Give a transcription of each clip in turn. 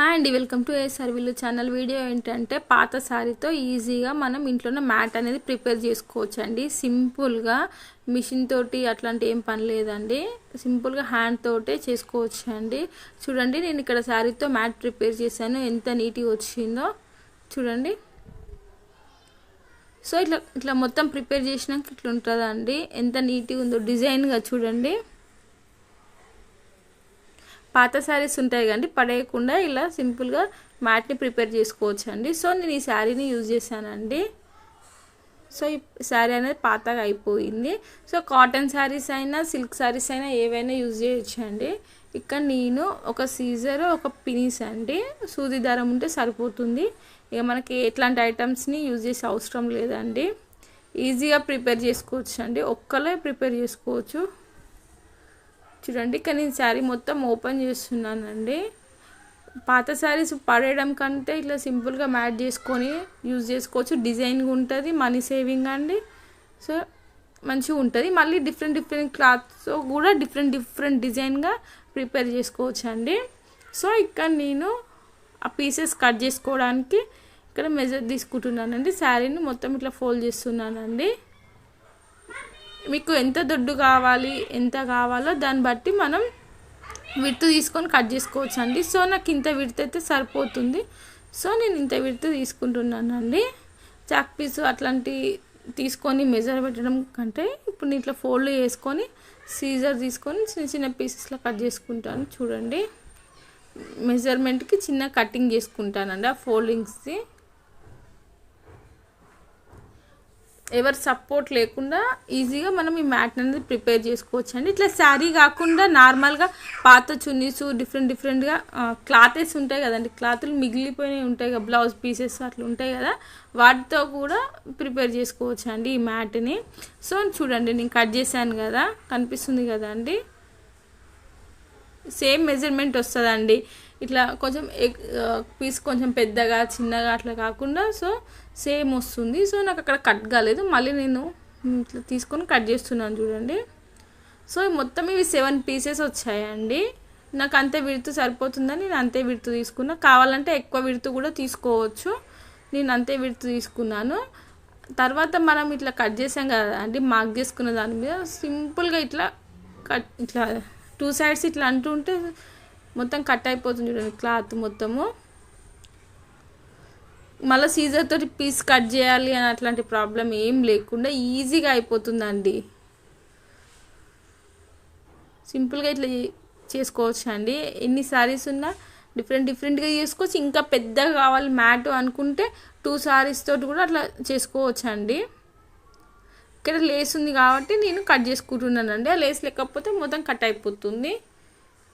Hi అండి welcome to ఏ సర్వీలు ఛానల్. వీడియో ఏంటంటే పాత శారీతో ఈజీగా మనం ఇంట్లోనే మ్యాట్ అనేది ప్రిపేర్ చేసుకోవచ్చు అండి సింపుల్గా మిషన్ తోటి అట్లాంటి ఏం పని లేదండి. సింపుల్గా హ్యాండ్ తోటే చేసుకోవచ్చు అండి చూడండి నేను ఇక్కడ శారీతో మ్యాట్ ప్రిపేర్ చేశాను. ఎంత నీట్గా వచ్చిందో చూడండి. సో ఇట్లా ఇట్లా మొత్తం ప్రిపేర్ చేసినాక ఇట్లా ఉంటుందండి. ఎంత నీట్గా ఉందో డిజైన్గా చూడండి. పాత శారీస్ ఉంటాయి కానీ పడేయకుండా ఇలా సింపుల్గా మ్యాట్ని ప్రిపేర్ చేసుకోవచ్చు అండి సో నేను ఈ శారీని యూజ్ చేశానండి. సో ఈ శారీ అనేది పాతగా అయిపోయింది. సో కాటన్ శారీస్ అయినా సిల్క్ శారీస్ అయినా ఏవైనా యూజ్ చేయొచ్చండి. ఇక్కడ నేను ఒక సీజర్ ఒక పినీస్ అండి. సూది దారం ఉంటే సరిపోతుంది. ఇక మనకి ఎట్లాంటి ఐటమ్స్ని యూజ్ చేసే అవసరం లేదండి. ఈజీగా ప్రిపేర్ చేసుకోవచ్చు అండి ఒక్కలే ప్రిపేర్ చేసుకోవచ్చు. చూడండి ఇక్కడ నేను శారీ మొత్తం ఓపెన్ చేస్తున్నానండి. పాత శారీస్ పడేయడం కంటే ఇట్లా సింపుల్గా మ్యాట్ చేసుకొని యూజ్ చేసుకోవచ్చు. డిజైన్గా ఉంటుంది మనీ సేవింగ్ అండి. సో మంచిగా ఉంటుంది. మళ్ళీ డిఫరెంట్ డిఫరెంట్ క్లాత్తో కూడా డిఫరెంట్ డిఫరెంట్ డిజైన్గా ప్రిపేర్ చేసుకోవచ్చు అండి సో ఇక్కడ నేను ఆ పీసెస్ కట్ చేసుకోవడానికి ఇక్కడ మెజర్ తీసుకుంటున్నానండి. శారీని మొత్తం ఇట్లా ఫోల్డ్ చేస్తున్నానండి. మీకు ఎంత దొడ్డు కావాలి ఎంత కావాలో దాన్ని బట్టి మనం విడత తీసుకొని కట్ చేసుకోవచ్చు అండి సో నాకు ఇంత విడత అయితే సరిపోతుంది. సో నేను ఇంత విడత తీసుకుంటున్నానండి. చాక్ పీస్ అట్లాంటి తీసుకొని మెజర్ పెట్టడం కంటే ఇప్పుడు ఇట్లా ఫోల్డ్ చేసుకొని సీజర్ తీసుకొని చిన్న చిన్న పీసెస్లో కట్ చేసుకుంటాను. చూడండి. మెజర్మెంట్కి చిన్న కటింగ్ చేసుకుంటానండి ఆ ఫోల్డింగ్స్ది ఎవరు సపోర్ట్ లేకుండా ఈజీగా మనం ఈ మ్యాట్ అనేది ప్రిపేర్ చేసుకోవచ్చు అండి ఇట్లా శారీ కాకుండా నార్మల్గా పాత చున్నీస్ డిఫరెంట్ డిఫరెంట్గా క్లాతెస్ ఉంటాయి కదండి. క్లాతులు మిగిలిపోయినవి ఉంటాయి కదా బ్లౌజ్ పీసెస్ అట్లా ఉంటాయి కదా వాటితో కూడా ప్రిపేర్ చేసుకోవచ్చు అండి ఈ మ్యాట్ని సో చూడండి నేను కట్ చేశాను కదా కనిపిస్తుంది కదా అండి? సేమ్ మెజర్మెంట్ వస్తుందండి. ఇట్లా కొంచెం పీస్ కొంచెం పెద్దగా చిన్నగా అట్లా కాకుండా సో సేమ్ వస్తుంది. సో నాకు అక్కడ కట్ కాలేదు. మళ్ళీ నేను ఇట్లా తీసుకొని కట్ చేస్తున్నాను చూడండి. సో మొత్తం ఇవి సెవెన్ పీసెస్ వచ్చాయండి. నాకు అంతే విడుతు సరిపోతుందని నేను అంతే విడుతు తీసుకున్నా. కావాలంటే ఎక్కువ విడుతు కూడా తీసుకోవచ్చు. నేను అంతే విడుతు తీసుకున్నాను. తర్వాత మనం ఇట్లా కట్ చేసాం కదా అండి మార్క్ చేసుకున్న దాని మీద సింపుల్గా ఇట్లా కట్ ఇట్లా టూ సైడ్స్ ఇట్లా అంటుంటే మొత్తం కట్ అయిపోతుంది చూడండి క్లాత్ మొత్తము. మళ్ళీ సీజర్ తోటి పీస్ కట్ చేయాలి అని అట్లాంటి ప్రాబ్లం ఏం లేకుండా ఈజీగా అయిపోతుందండి. సింపుల్గా ఇట్లా చేసుకోవచ్చు అండి. ఎన్ని సారీస్ ఉన్నా డిఫరెంట్ డిఫరెంట్గా చేసుకోవచ్చు. ఇంకా పెద్దగా కావాలి మ్యాట్ అనుకుంటే టూ శారీస్ తోటి కూడా అట్లా చేసుకోవచ్చు అండి. ఇక్కడ లేస్ ఉంది కాబట్టి నేను కట్ చేసుకుంటున్నానండి. ఆ లేస్ లేకపోతే మొత్తం కట్ అయిపోతుంది.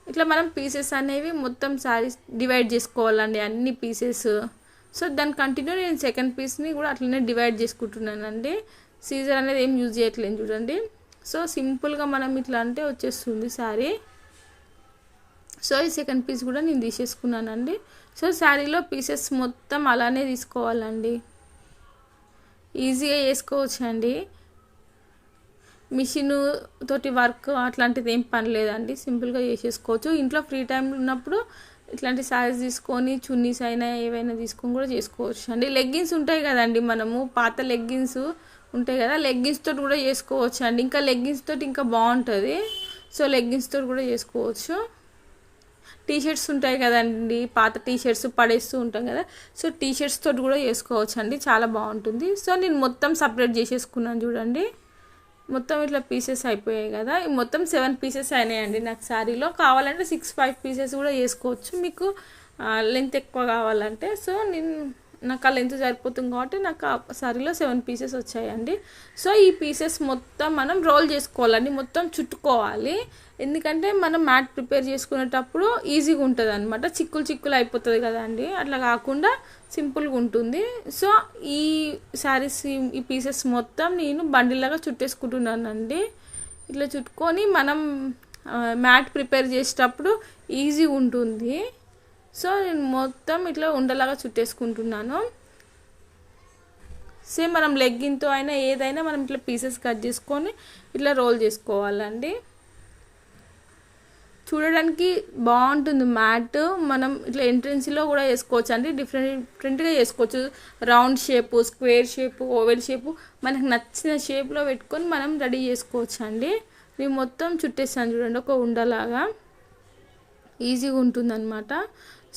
ఇట్లా మనం పీసెస్ అనేవి మొత్తం శారీస్ డివైడ్ చేసుకోవాలండి అన్ని పీసెస్ సో దాని కంటిన్యూ నేను సెకండ్ పీస్ని కూడా అట్లనే డివైడ్ చేసుకుంటున్నానండి. సీజర్ అనేది ఏం యూజ్ చేయట్లేదు చూడండి. సో సింపుల్గా మనం ఇట్లా అంటే వచ్చేస్తుంది శారీ సో ఈ సెకండ్ పీస్ కూడా నేను తీసేసుకున్నానండి. సో శారీలో పీసెస్ మొత్తం అలానే తీసుకోవాలండి. ఈజీగా వేసుకోవచ్చు అండి మిషన్ తోటి వర్క్ అట్లాంటిది ఏం పని లేదండి. సింపుల్గా చేసేసుకోవచ్చు. ఇంట్లో ఫ్రీ టైం ఉన్నప్పుడు ఇట్లాంటి శారీస్ తీసుకొని చున్నీస్ అయినా ఏవైనా తీసుకొని కూడా చేసుకోవచ్చు అండి. లెగ్గిన్స్ ఉంటాయి కదండి మనము. పాత లెగ్గిన్స్ ఉంటాయి కదా లెగ్గిన్స్ తోటి కూడా చేసుకోవచ్చు అండి. ఇంకా లెగ్గిన్స్ తోటి ఇంకా బాగుంటుంది. సో లెగ్గిన్స్ తోటి కూడా చేసుకోవచ్చు. టీ షర్ట్స్ ఉంటాయి కదండి. పాత టీ షర్ట్స్ పడేస్తూ ఉంటాం కదా. సో టీ షర్ట్స్ తోటి కూడా చేసుకోవచ్చు అండి. చాలా బాగుంటుంది. సో నేను మొత్తం సపరేట్ చేసేసుకున్నాను చూడండి. మొత్తం ఇట్లా పీసెస్ అయిపోయాయి కదా. మొత్తం సెవెన్ పీసెస్ అయినాయండి. నాకు శారీలో కావాలంటే సిక్స్ ఫైవ్ పీసెస్ కూడా వేసుకోవచ్చు మీకు లెంత్ ఎక్కువ కావాలంటే. సో నేను నాకు ఆ లెంత్ సరిపోతుంది కాబట్టి నాకు ఆ శారీలో సెవెన్ పీసెస్ వచ్చాయండి. సో ఈ పీసెస్ మొత్తం మనం రోల్ చేసుకోవాలండి. మొత్తం చుట్టుకోవాలి. ఎందుకంటే మనం మ్యాట్ ప్రిపేర్ చేసుకునేటప్పుడు ఈజీగా ఉంటుంది అనమాట చిక్కులు చిక్కులు అయిపోతుంది కదండి అట్లా కాకుండా సింపుల్గా ఉంటుంది. సో ఈ శారీస్ ఈ పీసెస్ మొత్తం నేను బండిలాగా చుట్టేసుకుంటున్నానండి. ఇట్లా చుట్టుకొని మనం మ్యాట్ ప్రిపేర్ చేసేటప్పుడు ఈజీగా ఉంటుంది. సో నేను మొత్తం ఇట్లా ఉండలాగా చుట్టేసుకుంటున్నాను. సేమ్ మనం లెగ్గిన్తో అయినా ఏదైనా మనం ఇట్లా పీసెస్ కట్ చేసుకొని ఇట్లా రోల్ చేసుకోవాలండి. చూడడానికి బాగుంటుంది మ్యాట్. మనం ఇట్లా ఎంట్రెన్స్లో కూడా వేసుకోవచ్చు. అండి డిఫరెంట్ డిఫరెంట్గా చేసుకోవచ్చు round shape square shape oval shape. మనకు నచ్చిన షేప్లో పెట్టుకొని మనం రెడీ చేసుకోవచ్చు అండి. నేను మొత్తం చుట్టేస్తాను చూడండి ఒక ఉండలాగా. ఈజీగా ఉంటుందన్నమాట.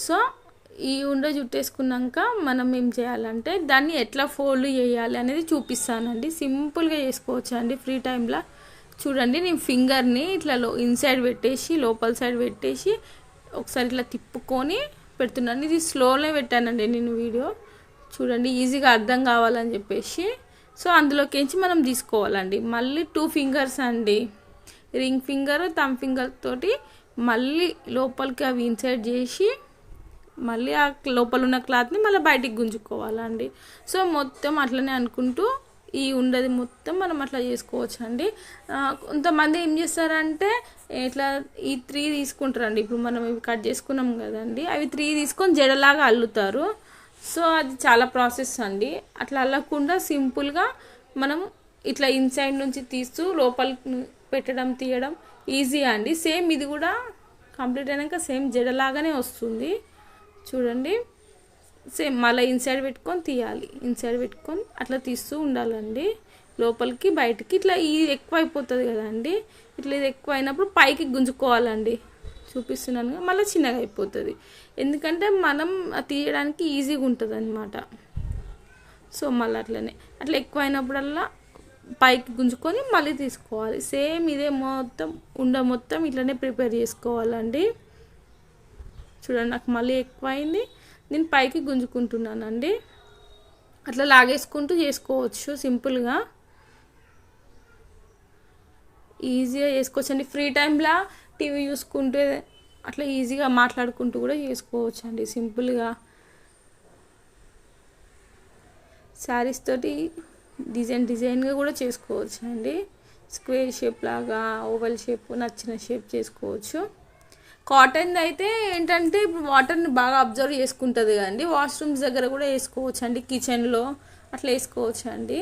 సో ఈ ఉండ చుట్టేసుకున్నాక మనం ఏం చేయాలంటే దాన్ని ఎట్లా ఫోల్డ్ చేయాలి అనేది చూపిస్తానండి. సింపుల్గా చేసుకోవచ్చు అండి ఫ్రీ టైంలో చూడండి నేను ఫింగర్ని ఇట్లా లో ఇన్సైడ్ పెట్టేసి లోపల సైడ్ పెట్టేసి ఒకసారి ఇట్లా తిప్పుకొని పెడుతున్నాను. ఇది స్లోనే పెట్టానండి నేను వీడియో. చూడండి ఈజీగా అర్థం కావాలని చెప్పేసి. సో అందులోకించి మనం తీసుకోవాలండి. మళ్ళీ టూ ఫింగర్స్ అండి. రింగ్ ఫింగర్ థమ్ ఫింగర్ తోటి మళ్ళీ లోపలికి అవి ఇన్సైడ్ చేసి మళ్ళీ ఆ లోపల ఉన్న క్లాత్ని మళ్ళీ బయటికి గుంజుకోవాలండి. సో మొత్తం అట్లనే అనుకుంటూ ఈ ఉండదు మొత్తం మనం అట్లా చేసుకోవచ్చు అండి కొంతమంది ఏం చేస్తారంటే ఇట్లా ఈ త్రీ తీసుకుంటారండి. ఇప్పుడు మనం ఇవి కట్ చేసుకున్నాం కదండి అవి త్రీ తీసుకొని జడలాగా అల్లుతారు. సో అది చాలా ప్రాసెస్ అండి. అట్లా అల్లకుండా సింపుల్గా మనం ఇట్లా ఇన్సైడ్ నుంచి తీస్తూ లోపల పెట్టడం తీయడం ఈజీ అండి. సేమ్ ఇది కూడా కంప్లీట్ అయినాక సేమ్ జడలాగానే వస్తుంది. చూడండి. సేమ్ మళ్ళీ ఇన్సైడ్ పెట్టుకొని తీయాలి. ఇన్సైడ్ పెట్టుకొని అట్లా తీస్తూ ఉండాలండి. లోపలికి బయటికి ఇట్లా ఇది ఎక్కువ అయిపోతుంది కదండి. ఇట్లా ఇది ఎక్కువ అయినప్పుడు పైకి గుంజుకోవాలండి. చూపిస్తున్నాను మళ్ళీ చిన్నగా అయిపోతుంది. ఎందుకంటే మనం తీయడానికి ఈజీగా ఉంటుంది అనమాట సో మళ్ళీ అట్లనే. అట్లా ఎక్కువ అయినప్పుడల్లా పైకి గుంజుకొని మళ్ళీ తీసుకోవాలి. సేమ్ ఇదే మొత్తం ఉండ మొత్తం ఇట్లనే ప్రిపేర్ చేసుకోవాలండి. చూడండి నాకు మళ్ళీ ఎక్కువ అయింది నేను పైకి గుంజుకుంటున్నానండి. అట్లా లాగేసుకుంటూ చేసుకోవచ్చు సింపుల్గా. ఈజీగా చేసుకోవచ్చు అండి ఫ్రీ టైంలో టీవీ చూసుకుంటే అట్లా ఈజీగా మాట్లాడుకుంటూ కూడా చేసుకోవచ్చు అండి సింపుల్గా. శారీస్ తోటి డిజైన్ డిజైన్గా కూడా చేసుకోవచ్చు అండి స్క్వేర్ షేప్ లాగా ఓవల్ షేప్ నచ్చిన షేప్ చేసుకోవచ్చు. కాటన్ అయితే ఏంటంటే ఇప్పుడు వాటర్ని బాగా అబ్జర్వ్ చేసుకుంటుంది కదండి. వాష్రూమ్స్ దగ్గర కూడా వేసుకోవచ్చు అండి కిచెన్లో అట్లా వేసుకోవచ్చు అండి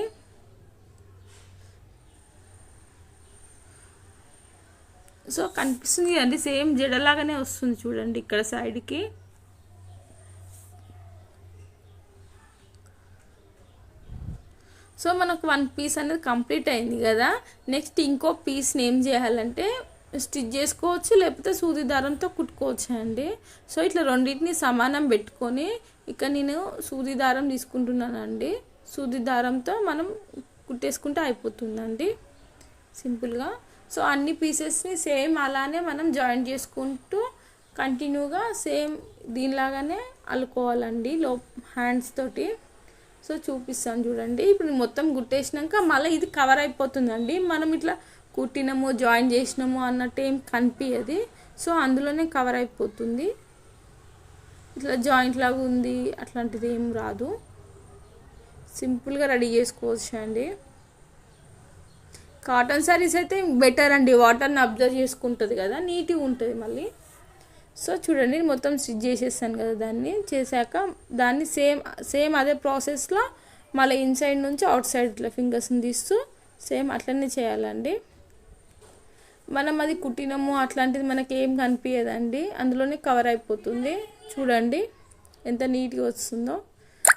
సో కనిపిస్తుంది అండి సేమ్ జడలాగానే వస్తుంది చూడండి ఇక్కడ సైడ్కి. సో మనకు వన్ పీస్ అనేది కంప్లీట్ అయింది కదా. నెక్స్ట్ ఇంకో పీస్ని ఏం చేయాలంటే స్టిచ్ చేసుకోవచ్చు లేకపోతే సూది దారంతో కుట్టుకోవచ్చు అండి సో ఇట్లా రెండింటిని సమానం పెట్టుకొని ఇక్కడ నేను సూది దారం తీసుకుంటున్నానండి. సూది దారంతో మనం కుట్టేసుకుంటే అయిపోతుందండి. సింపుల్గా. సో అన్ని పీసెస్ని సేమ్ అలానే మనం జాయిన్ చేసుకుంటూ కంటిన్యూగా సేమ్ దీనిలాగానే అల్లుకోవాలండి లో హ్యాండ్స్ తోటి. సో చూపిస్తాను చూడండి. ఇప్పుడు మొత్తం గుట్టేసినాక మళ్ళీ ఇది కవర్ అయిపోతుందండి. మనం ఇట్లా కుట్టినము జాయిన్ చేసినాము అన్నట్టు ఏం కనిపించదు సో అందులోనే కవర్ అయిపోతుంది. ఇట్లా జాయింట్ లాగా ఉంది అట్లాంటిది ఏం రాదు. సింపుల్గా రెడీ చేసుకోవచ్చు అండి. కాటన్ శారీస్ అయితే బెటర్ అండి. వాటర్ని అబ్జర్వ్ చేసుకుంటుంది కదా నీట్గా ఉంటుంది మళ్ళీ. సో చూడండి మొత్తం స్టిచ్ చేసేస్తాను కదా దాన్ని. చేశాక దాన్ని సేమ్ సేమ్ అదే ప్రాసెస్లో మళ్ళీ ఇన్సైడ్ నుంచి అవుట్ సైడ్ ఇట్లా ఫింగర్స్ని తీస్తూ సేమ్ అట్లనే చేయాలండి. మనం అది కుట్టినము అట్లాంటిది మనకి ఏం కనిపించదండి అందులోనే కవర్ అయిపోతుంది. చూడండి ఎంత నీట్గా వస్తుందో.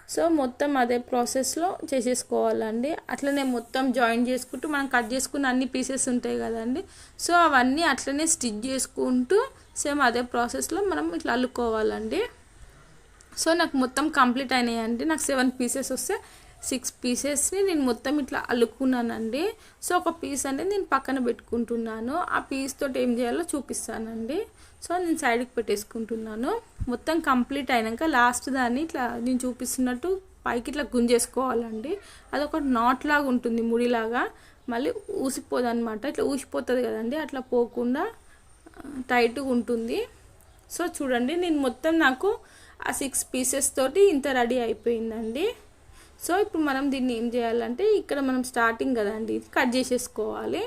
సో మొత్తం అదే ప్రాసెస్లో చేసేసుకోవాలండి. అట్లనే మొత్తం జాయిన్ చేసుకుంటూ మనం కట్ చేసుకున్న అన్ని పీసెస్ ఉంటాయి కదండి. సో అవన్నీ అట్లనే స్టిచ్ చేసుకుంటూ సేమ్ అదే ప్రాసెస్లో మనం ఇట్లా అల్లుకోవాలండి. సో నాకు మొత్తం కంప్లీట్ అయినాయండి. నాకు సెవెన్ పీసెస్ వస్తే సిక్స్ పీసెస్ని నేను మొత్తం ఇట్లా అల్లుకున్నానండి. సో ఒక పీస్ అనేది నేను పక్కన పెట్టుకుంటున్నాను. ఆ పీస్ తోటి ఏం చేయాలో చూపిస్తానండి. సో నేను సైడ్కి పెట్టేసుకుంటున్నాను. మొత్తం కంప్లీట్ అయినాక లాస్ట్ దాన్ని ఇట్లా నేను చూపిస్తున్నట్టు పైకి ఇట్లా గుంజేసుకోవాలండి. అదొక నాట్ లాగా ఉంటుంది ముడిలాగా. మళ్ళీ ఊసిపోదు అనమాట ఇట్లా ఊసిపోతుంది కదండి. అట్లా పోకుండా టైట్గా ఉంటుంది. సో చూడండి నేను మొత్తం నాకు ఆ సిక్స్ పీసెస్ తోటి ఇంత రెడీ అయిపోయిందండి. సో ఇప్పుడు మనం దీన్ని ఏం చేయాలంటే ఇక్కడ మనం స్టార్టింగ్ కదండి ఇది కట్ చేసేసుకోవాలి.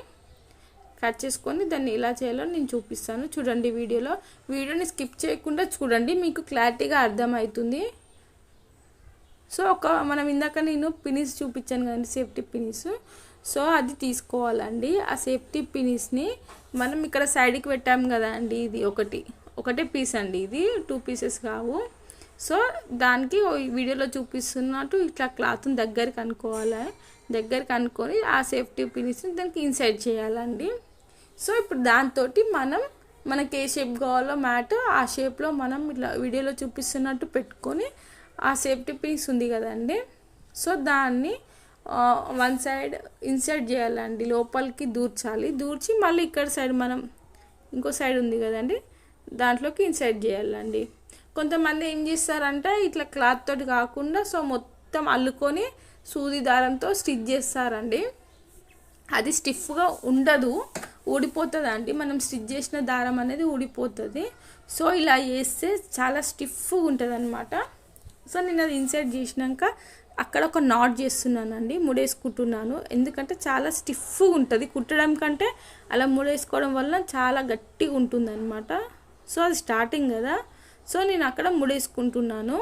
కట్ చేసుకొని దాన్ని ఎలా చేయాలో నేను చూపిస్తాను. చూడండి వీడియోలో. వీడియోని స్కిప్ చేయకుండా చూడండి మీకు క్లారిటీగా అర్థమవుతుంది. సో ఒక మనం ఇందాక నేను పినిస్ చూపించాను కదండి సేఫ్టీ పినిస్ సో అది తీసుకోవాలండి. ఆ సేఫ్టీ పినిస్ని మనం ఇక్కడ సైడ్కి పెట్టాము కదా అండి ఇది ఒకటి. ఒకటే పీస్ అండి ఇది టూ పీసెస్ కావు. సో దానికి వీడియోలో చూపిస్తున్నట్టు ఇట్లా క్లాత్ని దగ్గరికి అనుకోవాలి. దగ్గరికి అనుకొని ఆ సేఫ్టీ పిన్స్ని దానికి ఇన్సైడ్ చేయాలండి. సో ఇప్పుడు దాంతో మనం మనకి ఏ షేప్ కావాలో మ్యాట్ ఆ షేప్లో మనం ఇట్లా వీడియోలో చూపిస్తున్నట్టు పెట్టుకొని ఆ సేఫ్టీ పిన్స్ ఉంది కదండి. సో దాన్ని వన్ సైడ్ ఇన్సర్ట్ చేయాలండి. లోపలికి దూర్చాలి. దూర్చి మళ్ళీ ఇక్కడ సైడ్ మనం ఇంకో సైడ్ ఉంది కదండి దాంట్లోకి ఇన్సర్ట్ చేయాలండి. కొంతమంది ఏం చేస్తారంటే ఇట్లా క్లాత్ తోటి కాకుండా సో మొత్తం అల్లుకొని సూది దారంతో స్టిచ్ చేస్తారండి. అది స్టిఫ్గా ఉండదు ఊడిపోతుంది అండి మనం స్టిచ్ చేసిన దారం అనేది ఊడిపోతుంది. సో ఇలా చేస్తే చాలా స్టిఫ్గా ఉంటుంది అనమాట సో నేను అది ఇన్సర్ట్ చేసినాక అక్కడ ఒక నాట్ చేస్తున్నానండి ముడేసుకుంటున్నాను. ఎందుకంటే చాలా స్టిఫ్గా ఉంటుంది. కుట్టడం కంటే అలా ముడేసుకోవడం వల్ల చాలా గట్టిగా ఉంటుంది అనమాట సో అది స్టార్టింగ్ కదా. సో నేను అక్కడ ముడేసుకుంటున్నాను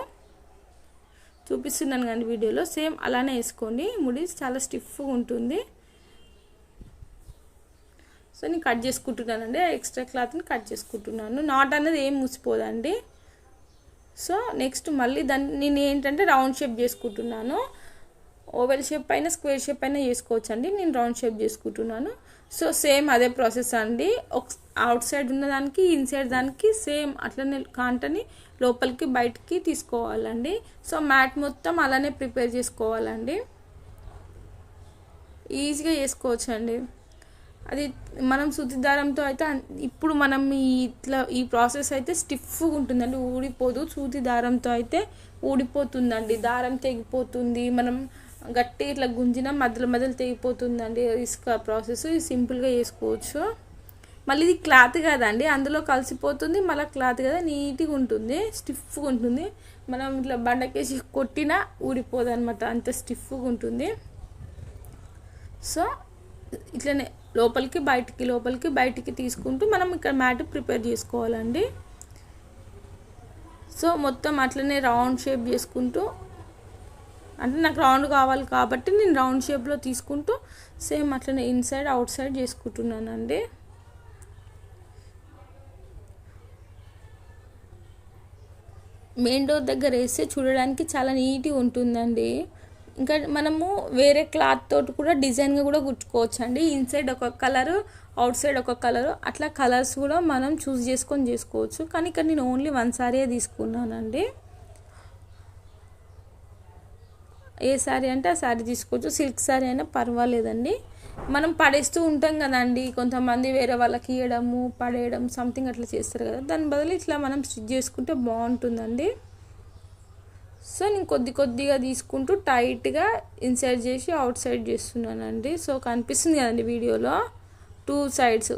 చూపిస్తున్నాను కానీ వీడియోలో. సేమ్ అలానే వేసుకోండి. ముడి చాలా స్టిఫ్గా ఉంటుంది. సో నేను కట్ చేసుకుంటున్నానండి. ఎక్స్ట్రా క్లాత్ని కట్ చేసుకుంటున్నాను. నాట్ అనేది ఏం మూసిపోదండి. సో నెక్స్ట్ మళ్ళీ దాన్ని నేను ఏంటంటే రౌండ్ షేప్ చేసుకుంటున్నాను. ఓవెల్ షేప్ పైన స్క్వేర్ షేప్ పైన చేసుకోవచ్చండి. నేను రౌండ్ షేప్ చేసుకుంటున్నాను. సో సేమ్ అదే ప్రాసెస్ అండి. ఒక అవుట్ సైడ్ ఉన్న దానికి ఇన్సైడ్ దానికి సేమ్ అట్లనే కాంటని లోపలికి బయటికి తీసుకోవాలండి. సో మ్యాట్ మొత్తం అలానే ప్రిపేర్ చేసుకోవాలండి. ఈజీగా చేసుకోవచ్చు అండి అది మనం శుద్ధి దారంతో అయితే ఇప్పుడు మనం ఈ ఇట్లా ఈ ప్రాసెస్ అయితే స్టిఫ్గా ఉంటుందండి. ఊడిపోదు. సూతి దారంతో అయితే ఊడిపోతుందండి. దారం తెగిపోతుంది. మనం గట్టి ఇట్లా గుంజిన మధ్యలో మధ్యలో తెగిపోతుందండి. ఇసుక ప్రాసెస్. సింపుల్గా చేసుకోవచ్చు. మళ్ళీ ఇది క్లాత్ కదండి అందులో కలిసిపోతుంది మళ్ళీ క్లాత్ కదా నీట్గా ఉంటుంది స్టిఫ్గా ఉంటుంది. మనం ఇట్లా బండకేసి కొట్టినా ఊడిపోదు అనమాట అంత స్టిఫ్గా ఉంటుంది. సో ఇట్లనే లోపలికి బయటికి లోపలికి బయటికి తీసుకుంటూ మనం ఇక్కడ మ్యాట్ ప్రిపేర్ చేసుకోవాలండి. సో మొత్తం అట్లనే రౌండ్ షేప్ చేసుకుంటూ అంటే నాకు రౌండ్ కావాలి కాబట్టి నేను రౌండ్ షేప్లో తీసుకుంటూ సేమ్ అట్లనే ఇన్సైడ్ అవుట్ సైడ్ చేసుకుంటున్నానండి. మెయిన్ డోర్ దగ్గర వేస్తే చూడడానికి చాలా నీట్గా ఉంటుందండి. ఇంకా మనము వేరే క్లాత్ తోటి కూడా డిజైన్గా కూడా కుట్టుకోవచ్చు అండి ఇన్సైడ్ ఒక కలరు అవుట్ సైడ్ ఒక కలరు అట్లా కలర్స్ కూడా మనం చూస్ చేసుకొని చేసుకోవచ్చు. కానీ ఇక్కడ నేను ఓన్లీ వన్ సారీయే తీసుకున్నానండి. ఏ శారీ అంటే ఆ శారీ తీసుకోవచ్చు. సిల్క్ శారీ అయినా పర్వాలేదండి. మనం పడేస్తూ ఉంటాం కదండి. కొంతమంది వేరే వాళ్ళకి ఇవ్వడము పడేయడం సంథింగ్ అట్లా చేస్తారు కదా. దాని బదులు ఇట్లా మనం స్టిచ్ చేసుకుంటే బాగుంటుందండి. సో నేను కొద్ది కొద్దిగా తీసుకుంటూ టైట్గా ఇన్సైడ్ చేసి అవుట్ సైడ్ చేస్తున్నానండి. సో కనిపిస్తుంది కదండి వీడియోలో. టూ సైడ్స్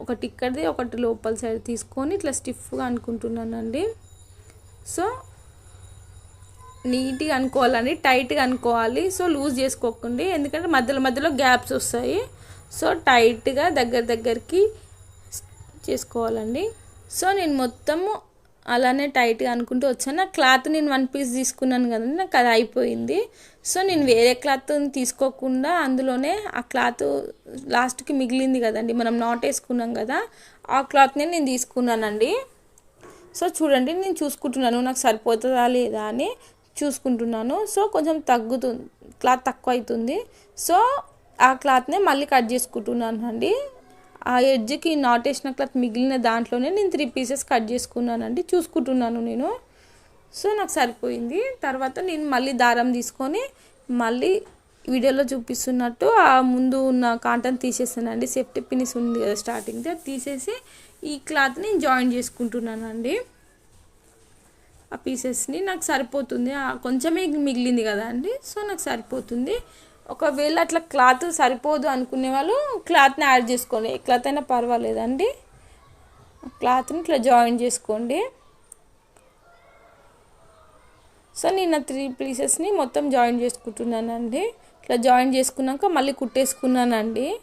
ఒకటి ఇక్కడిది ఒకటి లోపల సైడ్ తీసుకొని ఇట్లా స్టిఫ్గా అనుకుంటున్నానండి. సో నీట్గా అనుకోవాలండి టైట్గా అనుకోవాలి. సో లూజ్ చేసుకోకండి. ఎందుకంటే మధ్యలో మధ్యలో గ్యాప్స్ వస్తాయి. సో టైట్గా దగ్గర దగ్గరికి చేసుకోవాలండి. సో నేను మొత్తము అలానే టైట్గా అనుకుంటూ వచ్చాను. నా క్లాత్ నేను వన్ పీస్ తీసుకున్నాను కదండి నాకు అది అయిపోయింది. సో నేను వేరే క్లాత్ తీసుకోకుండా అందులోనే ఆ క్లాత్ లాస్ట్కి మిగిలింది కదండి. మనం నాట్ వేసుకున్నాం కదా ఆ క్లాత్నే నేను తీసుకున్నానండి. సో చూడండి నేను చూసుకుంటున్నాను. నాకు సరిపోతుందా లేదా అని. చూసుకుంటున్నాను. సో కొంచెం తగ్గుతుంది క్లాత్ తక్కువ అవుతుంది సో ఆ క్లాత్నే మళ్ళీ కట్ చేసుకుంటున్నాను అండి ఆ ఎడ్జ్కి నాట్ వేసిన క్లాత్ మిగిలిన దాంట్లోనే నేను త్రీ పీసెస్ కట్ చేసుకున్నానండి. చూసుకుంటున్నాను నేను. సో నాకు సరిపోయింది. తర్వాత నేను మళ్ళీ దారం తీసుకొని మళ్ళీ వీడియోలో చూపిస్తున్నట్టు ఆ ముందు ఉన్న కాంటన్ తీసేసానండి. సేఫ్టీ పినిస్ ఉంది కదా స్టార్టింగ్ అది తీసేసి ఈ క్లాత్ని జాయిన్ చేసుకుంటున్నానండి. ఆ పీసెస్ని నాకు సరిపోతుంది. కొంచెమే మిగిలింది కదా అండి. సో నాకు సరిపోతుంది. ఒకవేళ అట్లా క్లాత్ సరిపోదు అనుకునే వాళ్ళు క్లాత్ని యాడ్ చేసుకోండి. ఏ క్లాత్ అయినా పర్వాలేదండి. క్లాత్ని ఇట్లా జాయిన్ చేసుకోండి. సో నేను ఆ త్రీ పీసెస్ని మొత్తం జాయిన్ చేసుకుంటున్నానండి. ఇట్లా జాయిన్ చేసుకున్నాక మళ్ళీ కుట్టేసుకున్నానండి.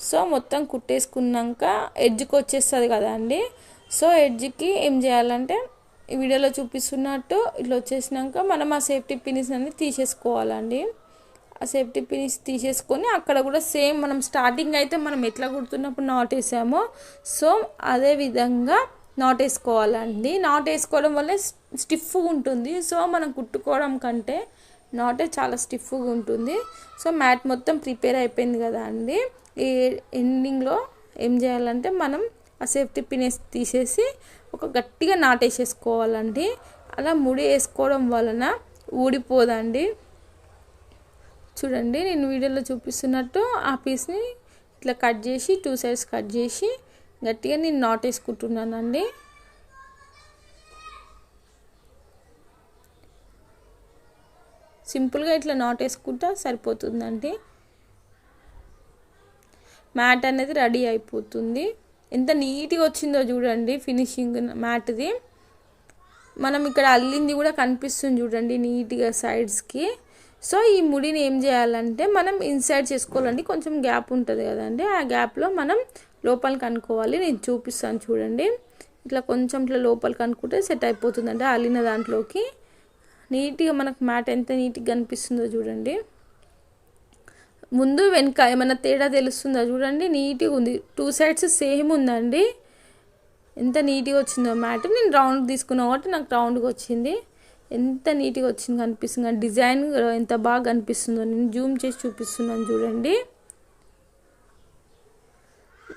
సో మొత్తం కుట్టేసుకున్నాక ఎడ్జ్కి వచ్చేస్తుంది కదా అండి. సో ఎడ్జ్కి ఏం చేయాలంటే ఈ వీడియోలో చూపిస్తున్నట్టు ఇట్లా వచ్చేసినాక మనం ఆ సేఫ్టీ పిన్స్ అనేది తీసేసుకోవాలండి. ఆ సేఫ్టీ పిన్స్ తీసేసుకొని అక్కడ కూడా సేమ్ మనం స్టార్టింగ్ అయితే మనం ఎట్లా కుడుతున్నప్పుడు నాట్ వేసామో సో అదే విధంగా నాట్ వేసుకోవాలండి. నాట్ వేసుకోవడం వల్ల స్టిఫ్గా ఉంటుంది. సో మనం కుట్టుకోవడం కంటే నాటే చాలా స్టిఫ్గా ఉంటుంది. సో మ్యాట్ మొత్తం ప్రిపేర్ అయిపోయింది కదా అండి. ఈ ఎండింగ్లో ఏం చేయాలంటే మనం ఆ సేఫ్టీ పిన్ తీసేసి ఒక గట్టిగా నాటేసేసుకోవాలండి అలా ముడి వేసుకోవడం వలన ఊడిపోదండి. చూడండి నేను వీడియోలో చూపిస్తున్నట్టు ఆ పీస్ని ఇట్లా కట్ చేసి టూ సైడ్స్ కట్ చేసి గట్టిగా నేను నాట్ వేసుకుంటున్నానండి. సింపుల్గా ఇట్లా నాట్ వేసుకుంటా సరిపోతుందండి. మ్యాట్ అనేది రెడీ అయిపోతుంది. ఎంత నీట్గా వచ్చిందో చూడండి ఫినిషింగ్ మ్యాట్ది. మనం ఇక్కడ అల్లింది కూడా కనిపిస్తుంది చూడండి నీట్గా సైడ్స్కి. సో ఈ ముడిని ఏం చేయాలంటే మనం ఇన్సైడ్ చేసుకోవాలండి. కొంచెం గ్యాప్ ఉంటుంది కదండి. ఆ గ్యాప్లో మనం లోపలికి అనుకోవాలి నేను చూపిస్తాను చూడండి. ఇట్లా కొంచెం ఇట్లా లోపలికి అనుకుంటే సెట్ అయిపోతుందండి అల్లిన దాంట్లోకి. నీట్గా మనకు మ్యాట్ ఎంత నీట్గా కనిపిస్తుందో చూడండి. ముందు వెనుక ఏమైనా తేడా తెలుస్తుందా చూడండి నీట్గా ఉంది. టూ సైడ్స్ సేమ్ ఉందండి. ఎంత నీట్గా వచ్చిందో మ్యాట్. నేను రౌండ్ తీసుకున్నా కాబట్టి నాకు రౌండ్గా వచ్చింది. ఎంత నీట్గా వచ్చింది కనిపిస్తుంది. డిజైన్ ఎంత బాగా కనిపిస్తుందో నేను జూమ్ చేసి చూపిస్తున్నాను చూడండి.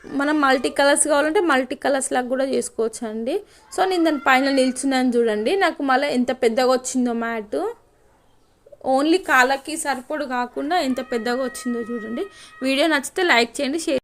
మనం మల్టీ కలర్స్ కావాలంటే మల్టీ కలర్స్ లాగా కూడా చేసుకోవచ్చు అండి సో నేను దాని పైన నిల్చున్నాను చూడండి. నాకు మళ్ళీ ఎంత పెద్దగా వచ్చిందో మ్యాట్. ఓన్లీ కాళ్ళకి సరిపడు కాకుండా ఎంత పెద్దగా వచ్చిందో చూడండి. వీడియో నచ్చితే లైక్ చేయండి షేర్